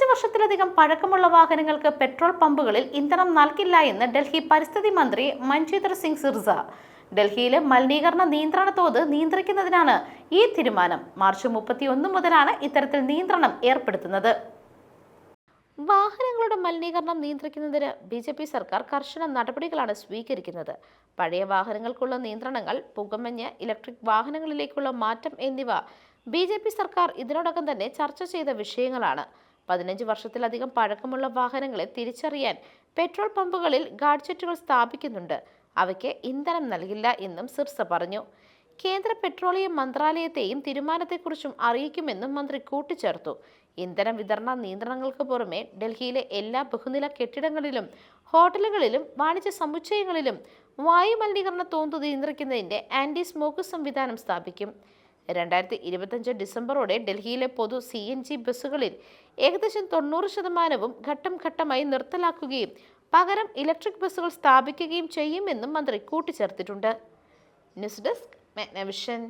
പതിനഞ്ച് വർഷത്തിലധികം പഴക്കമുള്ള വാഹനങ്ങൾക്ക് പെട്രോൾ പമ്പുകളിൽ ഇന്ധനം നൽകില്ല എന്ന് ഡൽഹി പരിസ്ഥിതി മന്ത്രി മഞ്ജീന്ദർ സിംഗ് സിർസ. ഡൽഹിയിലെ മലിനീകരണ നിയന്ത്രണ തോത് നിയന്ത്രിക്കുന്നതിനാണ് ഈ തീരുമാനം. മാർച്ച് മുപ്പത്തിയൊന്ന് മുതലാണ് ഇത്തരത്തിൽ നിയന്ത്രണം ഏർപ്പെടുത്തുന്നത്. വാഹനങ്ങളുടെ മലിനീകരണം നിയന്ത്രിക്കുന്നതിന് ബി ജെ പി സർക്കാർ കർശന നടപടികളാണ് സ്വീകരിക്കുന്നത്. പഴയ വാഹനങ്ങൾക്കുള്ള നിയന്ത്രണങ്ങൾ പുകമഞ്ഞ് ഇലക്ട്രിക് വാഹനങ്ങളിലേക്കുള്ള മാറ്റം എന്നിവ ബി സർക്കാർ ഇതിനോടകം തന്നെ ചർച്ച ചെയ്ത വിഷയങ്ങളാണ്. പതിനഞ്ച് വർഷത്തിലധികം പഴക്കമുള്ള വാഹനങ്ങളെ തിരിച്ചറിയാൻ പെട്രോൾ പമ്പുകളിൽ ഗാഡ്ജറ്റുകൾ സ്ഥാപിക്കുന്നുണ്ട്. അവയ്ക്ക് ഇന്ധനം നൽകില്ല എന്നും സിർസ പറഞ്ഞു. കേന്ദ്ര പെട്രോളിയം മന്ത്രാലയത്തെയും തീരുമാനത്തെക്കുറിച്ചും അറിയിക്കുമെന്നും മന്ത്രി കൂട്ടിച്ചേർത്തു. ഇന്ധന വിതരണ നിയന്ത്രണങ്ങൾക്ക് പുറമെ ഡൽഹിയിലെ എല്ലാ ബഹുനില കെട്ടിടങ്ങളിലും ഹോട്ടലുകളിലും വാണിജ്യ സമുച്ചയങ്ങളിലും വായു മലിനീകരണ തോത് നിയന്ത്രിക്കുന്നതിന്റെ ആന്റി സ്മോക്ക് സംവിധാനം സ്ഥാപിക്കും. രണ്ടായിരത്തി ഇരുപത്തഞ്ച് ഡിസംബറോടെ ഡൽഹിയിലെ പൊതു സി എൻ ജി ബസ്സുകളിൽ ഏകദേശം തൊണ്ണൂറ് ശതമാനവും ഘട്ടം ഘട്ടമായി നിർത്തലാക്കുകയും പകരം ഇലക്ട്രിക് ബസ്സുകൾ സ്ഥാപിക്കുകയും ചെയ്യുമെന്നും മന്ത്രി കൂട്ടിച്ചേർത്തിട്ടുണ്ട്. News desk മെഗ്നവിഷൻ.